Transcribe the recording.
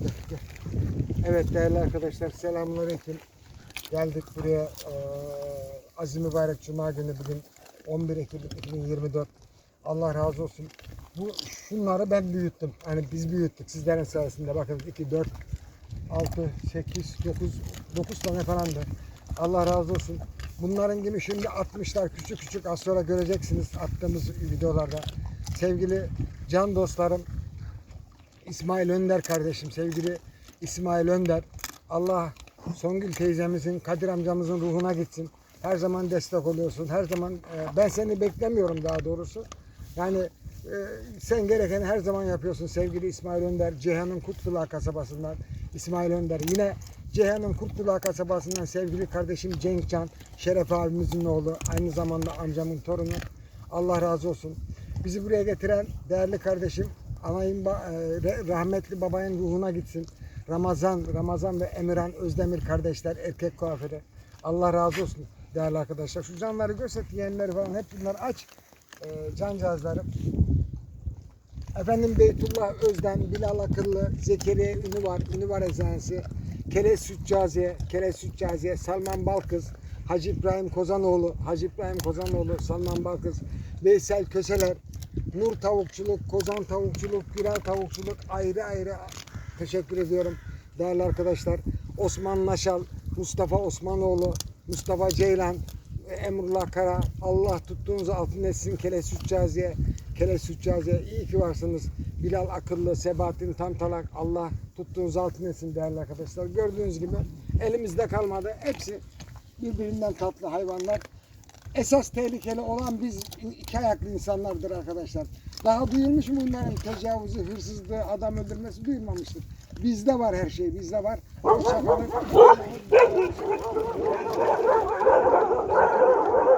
gel, gel. Evet değerli arkadaşlar selamünaleyküm. Geldik buraya eee Aziz Mübarek Cuma günü bugün 11 Ekim 2024. Allah razı olsun. Bu şunları ben büyüttüm. Hani biz büyüttük sizlerin sayesinde. Bakın 2, 4, 6, 8, 9, 9 tane falandı. Allah razı olsun. Bunların gibi şimdi atmışlar küçük küçük az sonra göreceksiniz attığımız videolarda. Sevgili can dostlarım İsmail Önder kardeşim sevgili İsmail Önder. Allah Songül teyzemizin, Kadir amcamızın ruhuna gitsin. Her zaman destek oluyorsun. Her zaman e, ben seni beklemiyorum daha doğrusu. Yani e, sen gerekeni her zaman yapıyorsun sevgili İsmail Önder. Ceyhan'ın Kurtdulağı kasabasından İsmail Önder. Yine Ceyhan'ın Kurtdulağı kasabasından sevgili kardeşim Cenk Can. Şeref abimizin oğlu. Aynı zamanda amcamın torunu. Allah razı olsun. Bizi buraya getiren değerli kardeşim anayın e, rahmetli babayın ruhuna gitsin. Ramazan, Ramazan ve Emirhan Özdemir kardeşler erkek kuaförü. Allah razı olsun değerli arkadaşlar. Şu canları göster yeğenleri falan hep bunlar aç. E, cancağızlarım. Efendim Beytullah Özden, Bilal Akıllı, Zekeriya Ünü var, Ünü var eczanesi. Kele Sütcaziye, Kele Sütcaziye, Salman Balkız, Hacı İbrahim Kozanoğlu, Hacı İbrahim Kozanoğlu, Salman Balkız, Veysel Köseler, Nur Tavukçuluk, Kozan Tavukçuluk, Güral Tavukçuluk ayrı ayrı teşekkür ediyorum değerli arkadaşlar. Osman Naşal, Mustafa Osmanoğlu, Mustafa Ceylan, Emrullah Kara, Allah tuttuğunuz altın etsin Kele Sütcaziye, Kele Sütcaziye iyi ki varsınız. Bilal Akıllı, Sebahattin Tantalak, Allah tuttuğunuz altın etsin değerli arkadaşlar. Gördüğünüz gibi elimizde kalmadı. Hepsi birbirinden tatlı hayvanlar. Esas tehlikeli olan biz iki ayaklı insanlardır arkadaşlar. Daha duyulmuş mu bunların tecavüzü, hırsızlığı, adam öldürmesi duyulmamıştır. Bizde var her şey, bizde var. Hoşçakalın.